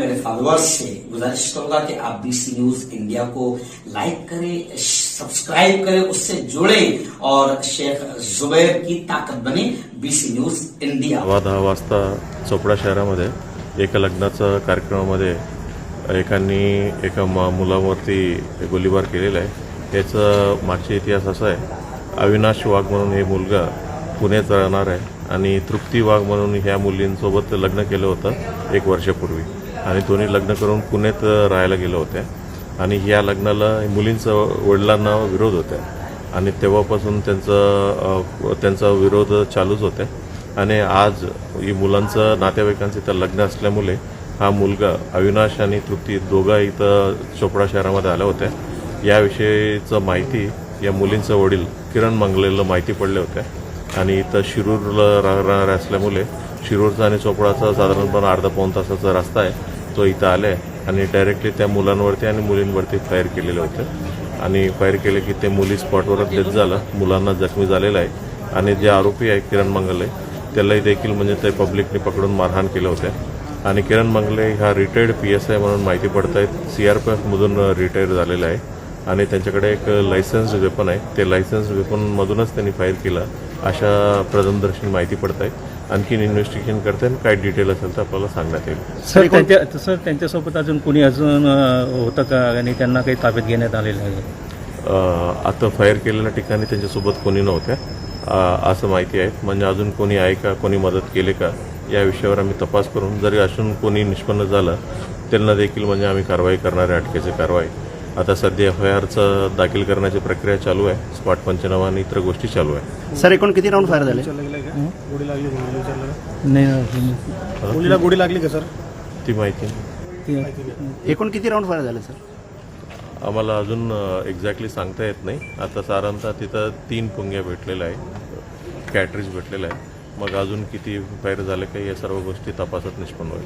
मेरे फॉलोअर्स से गुजारिश करूंगा कि आप बीसी न्यूज इंडिया को लाइक करें सब्सक्राइब करें उससे जुड़े और शेख जुबैर की ताकत बने बीसी न्यूज इंडिया सव्वा दहा वाजता चोपडा शहरामध्ये एका लग्नाच्या कार्यक्रमामध्ये एकांनी एका मुलावरती गोलीबार केलेला आहे याचा मागचा इतिहास असा आहे अविनाश वाघ म्हणून हे मुलगा पुण्यात राहणार आहे आणि तृप्ती वाघ म्हणून ह्या मुलींसोबत लग्न केलं होतं एक वर्षापूर्वी. आणि दोन्ही लग्न करून पुण्यात राहायला गेलं होत्या आणि ह्या लग्नाला मुलींचं वडिलांना विरोध होत्या आणि तेव्हापासून त्यांचं त्यांचा विरोध चालूच होता. आणि आज ही मुलांचं नातेवाईकांचं इथं लग्न असल्यामुळे हा मुलगा अविनाश आणि तृप्ती दोघा इथं चोपडा शहरामध्ये आल्या होत्या. याविषयीचं माहिती या मुलींचं वडील किरण मंगलेला माहिती पडले होत्या आणि इथं शिरूरला राहणार असल्यामुळे शिरूरचा आणि चोपडाचा साधारणपणे अर्धा पाऊण तासाचा रस्ता आहे. तो इथं आलाय आणि डायरेक्टली त्या मुलांवरती आणि मुलींवरती फायर केलेले होते. आणि फायर केले की ते मुली स्पॉटवरच डेथ झालं. मुलांना जखमी झालेलं आहे. आणि जे आरोपी आहे किरण मंगले त्यालाही देखील म्हणजे ते पब्लिकने पकडून मारहाण केलं होतं. आणि किरण मंगले हा रिटायर्ड पी एस आय म्हणून माहिती पडत आहेत सी आर पी एफमधून रिटायर झालेला आहे. आणि त्यांच्याकडे एक लायसन्स वेपन आहे. ते लायसन्स वेपनमधूनच त्यांनी फायर केलं अशा प्रथमदर्शनी माहिती पडत आहे आणखीन इन्व्हेस्टिगेशन करते आणि काय डिटेल असेल तर आपल्याला सांगण्यात येईल. सर त्यांच्या सर त्यांच्यासोबत अजून कोणी अजून होतं का? आणि त्यांना काही ताब्यात घेण्यात आलेलं आहे? आता फायर केलेल्या ठिकाणी त्यांच्यासोबत कोणी नव्हत्या असं माहिती आहे. म्हणजे अजून कोणी आहे का? कोणी मदत केली का? या विषयावर आम्ही तपास करून जरी असून कोणी निष्पन्न झालं त्यांना देखील म्हणजे आम्ही कारवाई करणार आहे अटकेची कारवाई. आता सध्या एफ आय आरचं दाखल करण्याची प्रक्रिया चालू आहे. स्पॉट पंचनामा आणि इतर गोष्टी चालू आहे. सर एकूण किती राऊंड फायर झाले? गोडी लागली मुलीला विचारलं नाही मुलीला गोडी लागली का सर? ती माहिती नाही. एकूण किती राऊंड फायर झाले सर? आम्हाला अजून एक्झॅक्टली सांगता येत नाही. आता साधारणतः तिथं तीन पुंग्या भेटलेल्या आहे कॅटरीज भेटलेलं आहे मग अजून किती फायर झाले काही या सर्व गोष्टी तपासात निष्पन्न होईल.